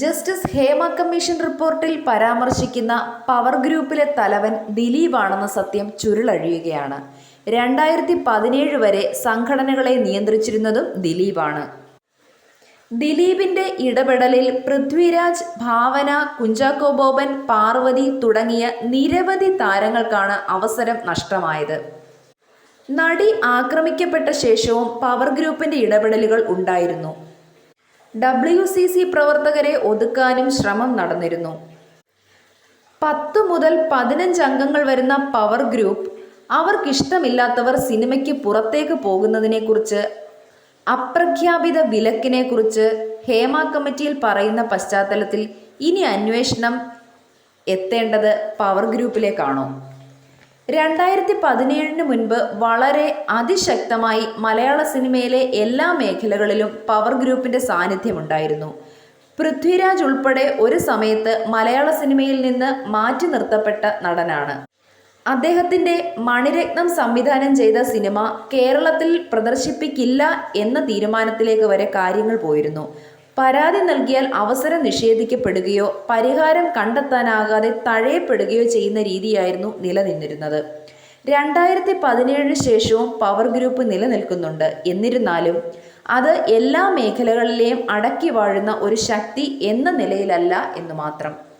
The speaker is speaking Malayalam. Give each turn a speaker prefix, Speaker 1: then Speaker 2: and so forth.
Speaker 1: ജസ്റ്റിസ് ഹേമ കമ്മീഷൻ റിപ്പോർട്ടിൽ പരാമർശിക്കുന്ന പവർ ഗ്രൂപ്പിലെ തലവൻ ദിലീപാണെന്ന സത്യം ചുരുളഴിയുകയാണ്. രണ്ടായിരത്തി പതിനേഴ് വരെ സംഘടനകളെ നിയന്ത്രിച്ചിരുന്നതും ദിലീപാണ്. ദിലീപിന്റെ ഇടപെടലിൽ പൃഥ്വിരാജ് ഭാവന കുഞ്ചാക്കോ ബോബൻ പാർവതി തുടങ്ങിയ നിരവധി താരങ്ങൾക്കാണ് അവസരം നഷ്ടമായത്. നടി ആക്രമിക്കപ്പെട്ട ശേഷവും പവർ ഗ്രൂപ്പിന്റെ ഇടപെടലുകൾ ഉണ്ടായിരുന്നു. ഡബ്ല്യു സി സി പ്രവർത്തകരെ ഒതുക്കാനും ശ്രമം നടന്നിരുന്നു. പത്ത് മുതൽ പതിനഞ്ച് അംഗങ്ങൾ വരുന്ന പവർ ഗ്രൂപ്പ് അവർക്കിഷ്ടമില്ലാത്തവർ സിനിമയ്ക്ക് പുറത്തേക്ക് പോകുന്നതിനെക്കുറിച്ച് അപ്രഖ്യാപിത വിലക്കിനെക്കുറിച്ച് ഹേമ കമ്മിറ്റിയിൽ പറയുന്ന പശ്ചാത്തലത്തിൽ ഇനി അന്വേഷണം എത്തേണ്ടത് പവർ ഗ്രൂപ്പിലേക്കാണോ? രണ്ടായിരത്തി പതിനേഴിന് മുൻപ് വളരെ അതിശക്തമായി മലയാള സിനിമയിലെ എല്ലാ മേഖലകളിലും പവർ ഗ്രൂപ്പിന്റെ സാന്നിധ്യമുണ്ടായിരുന്നു. പൃഥ്വിരാജ് ഉൾപ്പെടെ ഒരു സമയത്ത് മലയാള സിനിമയിൽ നിന്ന് മാറ്റി നിർത്തപ്പെട്ട നടനാണ്. അദ്ദേഹത്തിന്റെ മണിരത്നം സംവിധാനം ചെയ്ത സിനിമ കേരളത്തിൽ പ്രദർശിപ്പിക്കില്ല എന്ന തീരുമാനത്തിലേക്ക് വരെ കാര്യങ്ങൾ പോയിരുന്നു. പരാതി നൽകിയാൽ അവസരം നിഷേധിക്കപ്പെടുകയോ പരിഹാരം കണ്ടെത്താനാകാതെ തഴയപ്പെടുകയോ ചെയ്യുന്ന രീതിയായിരുന്നു നിലനിന്നിരുന്നത്. രണ്ടായിരത്തി പതിനേഴിന് ശേഷവും പവർ ഗ്രൂപ്പ് നിലനിൽക്കുന്നുണ്ട്. എന്നിരുന്നാലും അത് എല്ലാ മേഖലകളിലെയും അടക്കി വാഴുന്ന ഒരു ശക്തി എന്ന നിലയിലല്ല എന്ന് മാത്രം.